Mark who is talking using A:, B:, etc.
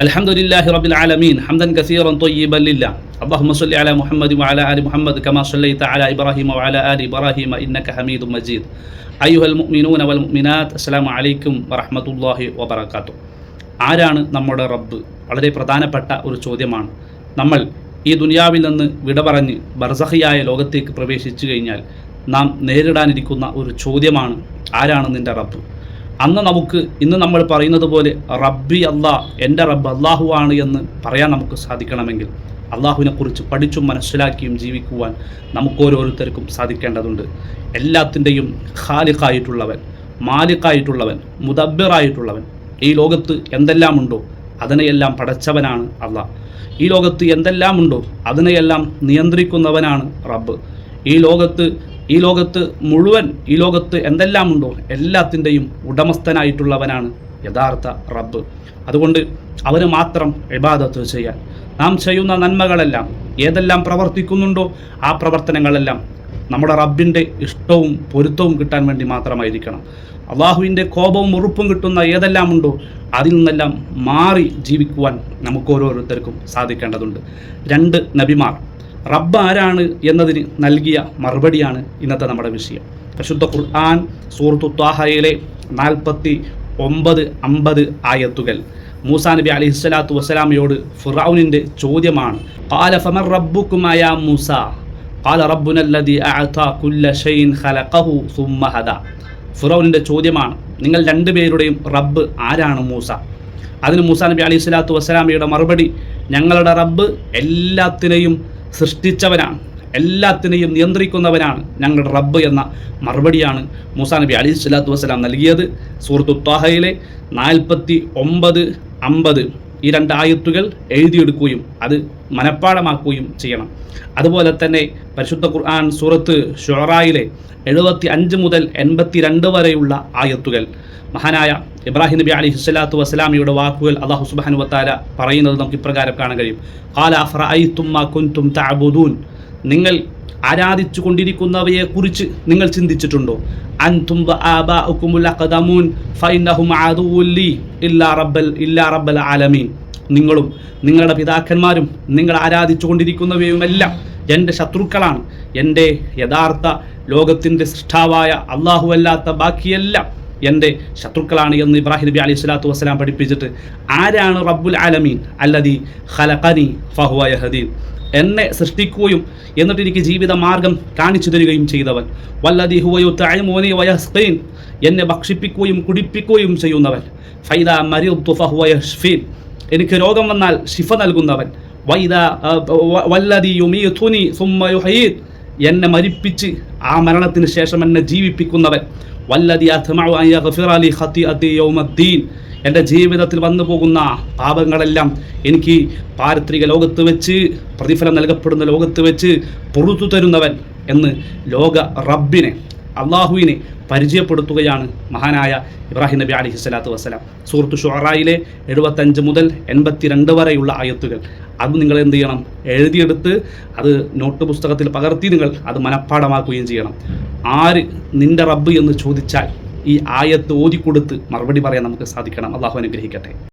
A: الحمد لله رب العالمين حمدا كثيرا طيبا لله اللهم صل على محمد وعلى ال محمد كما صليت على ابراهيم وعلى ال ابراهيم انك حميد مجيد ايها المؤمنون والمؤمنات السلام عليكم ورحمه الله وبركاته ആരാണ് നമ്മുടെ റബ്ബ് വളരെ പ്രധാനപ്പെട്ട ഒരു ചോദ്യമാണ് നമ്മൾ ഈ ദുനിയാവിൽ നിന്ന് വിട പറഞ്ഞ് ബർസഹിയായ ലോകത്തേക്ക് പ്രവേശിച്ചു കഴിഞ്ഞാൽ നാം നേരിടാനിരിക്കുന്ന ഒരു ചോദ്യമാണ് ആരാണ് നിന്റെ റബ്ബ് അന്ന് നമുക്ക് ഇന്ന് നമ്മൾ പറയുന്നത് പോലെ റബ്ബി അള്ളാ എന്റെ റബ്ബ് അള്ളാഹു ആണ് എന്ന് പറയാൻ നമുക്ക് സാധിക്കണമെങ്കിൽ അള്ളാഹുവിനെക്കുറിച്ച് പഠിച്ചും മനസ്സിലാക്കിയും ജീവിക്കുവാൻ നമുക്ക് ഓരോരുത്തർക്കും സാധിക്കേണ്ടതുണ്ട്. എല്ലാത്തിന്റെയും ഖാലിഖായിട്ടുള്ളവൻ മാലിക്കായിട്ടുള്ളവൻ മുദബ്ബിറായിട്ടുള്ളവൻ ഈ ലോകത്ത് എന്തെല്ലാമുണ്ടോ അതിനെയെല്ലാം പടച്ചവനാണ് അള്ളാഹ് ഈ ലോകത്ത് എന്തെല്ലാമുണ്ടോ അതിനെയെല്ലാം നിയന്ത്രിക്കുന്നവനാണ് റബ്ബ്. ഈ ലോകത്ത് ഈ ലോകത്ത് മുഴുവൻ ഈ ലോകത്ത് എന്തെല്ലാമുണ്ടോ എല്ലാത്തിന്റെയും ഉടമസ്ഥനായിട്ടുള്ളവനാണ് യഥാർത്ഥ റബ്ബ്. അതുകൊണ്ട് അവന് മാത്രം ഇബാദത്ത് ചെയ്യാൻ. നാം ചെയ്യുന്ന നന്മകളെല്ലാം ഏതെല്ലാം പ്രവർത്തിക്കുന്നുണ്ടോ ആ പ്രവർത്തനങ്ങളെല്ലാം നമ്മുടെ റബ്ബിന്റെ ഇഷ്ടവും പൊരുത്തവും കിട്ടാൻ വേണ്ടി മാത്രമായിരിക്കണം. അള്ളാഹുവിന്റെ കോപവും ഉറുപ്പും കിട്ടുന്ന ഏതെല്ലാം ഉണ്ടോ അതിൽ നിന്നെല്ലാം മാറി ജീവിക്കുവാൻ നമുക്ക് ഓരോരുത്തർക്കും സാധിക്കേണ്ടതുണ്ട്. രണ്ട് നബിമാർ റബ്ബ് ആരാണ് എന്നതിന് നൽകിയ മറുപടിയാണ് ഇന്നത്തെ നമ്മുടെ വിഷയം. പരിശുദ്ധ ഖുർആൻ സൂറത്തു ത്വാഹയിലെ നാൽപ്പത്തി ഒമ്പത് അമ്പത് ആയത്തുകൾ. മൂസാ നബി അലി സ്വലാത്തു വസ്സലാമയോട് ഫിറൌനിന്റെ ചോദ്യമാണ് കാല ഫമർ റബ്ബുക്കുമായ മൂസ? കാല റബ്ബുനല്ലതി കുല്ല ഖലഖഹു ഹദ. ഫിറൌനിന്റെ ചോദ്യമാണ് നിങ്ങൾ രണ്ടുപേരുടെയും റബ്ബ് ആരാണ് മൂസ? അതിന് മൂസാ നബി അലി സ്വലാത്തു വസ്സലാമയുടെ മറുപടി ഞങ്ങളുടെ റബ്ബ് എല്ലാത്തിനെയും സൃഷ്ടിച്ചവനാണ്. എല്ലാത്തിനെയും നിയന്ത്രിക്കുന്നവനാണ് ഞങ്ങളുടെ റബ്ബ് എന്ന മറുപടിയാണ് മൂസാ നബി അലി സ്വലാത്തു വസ്സലാം നൽകിയത്. സൂറത്തു ത്വാഹയിലെ നാൽപ്പത്തി ഒമ്പത് അമ്പത് ഈ രണ്ട് എഴുതിയെടുക്കുകയും അത് മനഃപ്പാടമാക്കുകയും ചെയ്യണം. അതുപോലെ തന്നെ പരിശുദ്ധ ഖുർആൻ സൂറത്ത് ഷൊറായിലെ എഴുപത്തി അഞ്ച് മുതൽ എൺപത്തി രണ്ട് വരെയുള്ള ആയത്തുകൾ. മഹാനായ ഇബ്രാഹിം നബി അലി ഹുസ്ലാത്തു വസ്സലാമിയുടെ വാക്കുകൾ അള്ളാഹു സുബാനു വത്താല പറയുന്നത് നമുക്ക് ഇപ്രകാരം കാണാൻ കഴിയും. അഫ്രഅയ്തുമ്മ കുൻതും തഅബുദൂൻ. നിങ്ങൾ ആരാധിച്ചു കൊണ്ടിരിക്കുന്നവയെ കുറിച്ച് നിങ്ങൾ ചിന്തിച്ചിട്ടുണ്ടോ ഇല്ലാ ഇല്ലാ റബ്ബൽ ആലമീൻ. നിങ്ങളും നിങ്ങളുടെ പിതാക്കന്മാരും നിങ്ങൾ ആരാധിച്ചു കൊണ്ടിരിക്കുന്നവയുമെല്ലാം എന്റെ ശത്രുക്കളാണ്. എന്റെ യഥാർത്ഥ ലോകത്തിന്റെ സൃഷ്ടാവായ അള്ളാഹുവല്ലാത്ത ബാക്കിയെല്ലാം എന്റെ ശത്രുക്കളാണ് എന്ന് ഇബ്രാഹിം നബി അലൈഹി സ്വലാത്തു വസ്സലാം പഠിപ്പിച്ചിട്ട് ആരാണ് റബ്ബുൽ ആലമീൻ? അല്ലതി ഹലഖനി ഫഹുവ യഹദീൻ എന്നെ സൃഷ്ടിക്കുകയും എന്നിട്ട് എനിക്ക് ജീവിത മാർഗം കാണിച്ചു തരികയും ചെയ്തവൻ. വല്ലതി ഹുവയോ തായ്മോനെ വയസ്കീൻ എന്നെ ഭക്ഷിപ്പിക്കുകയും കുടിപ്പിക്കുകയും ചെയ്യുന്നവൻ. ഫൈദ മരി ഫഹുവയഷ്ഫീൻ എനിക്ക് രോഗം വന്നാൽ ശിഫ നൽകുന്നവൻ. വൈദ വല്ലതി യുമീതുനി സുമ്മ എന്നെ മരിപ്പിച്ച് ആ മരണത്തിന് ശേഷം എന്നെ ജീവിപ്പിക്കുന്നവൻ. വല്ലതി അഥമഅു അൻ യഗ്ഫിറ ലി ഖതിഅതി യൗമദ്ദീൻ. എന്റെ ജീവിതത്തിൽ വന്നു പോകുന്ന പാപങ്ങളെല്ലാം എനിക്ക് പാരത്രിക ലോകത്ത് വെച്ച് പ്രതിഫലം നൽകപ്പെടുന്ന ലോകത്ത് വെച്ച് പൊറുത്തു തരുന്നവൻ എന്ന് ലോക റബ്ബിനെ അള്ളാഹുവിനെ പരിചയപ്പെടുത്തുകയാണ് മഹാനായ ഇബ്രാഹിം നബി അലി സ്വലാത്തു വസ്സലാം. സൂറത്ത് ഷുറായിലെ എഴുപത്തഞ്ച് മുതൽ എൺപത്തിരണ്ട് വരെയുള്ള ആയത്തുകൾ. അത് നിങ്ങൾ എന്ത് ചെയ്യണം? എഴുതിയെടുത്ത് അത് നോട്ട് പുസ്തകത്തിൽ പകർത്തി നിങ്ങൾ അത് മനഃപ്പാടമാക്കുകയും ചെയ്യണം. ആര് നിന്റെ റബ്ബ് എന്ന് ചോദിച്ചാൽ ഈ ആയത്ത് ഓതിക്കൊടുത്ത് മറുപടി പറയാൻ നമുക്ക് സാധിക്കണം. അള്ളാഹു അനുഗ്രഹിക്കട്ടെ.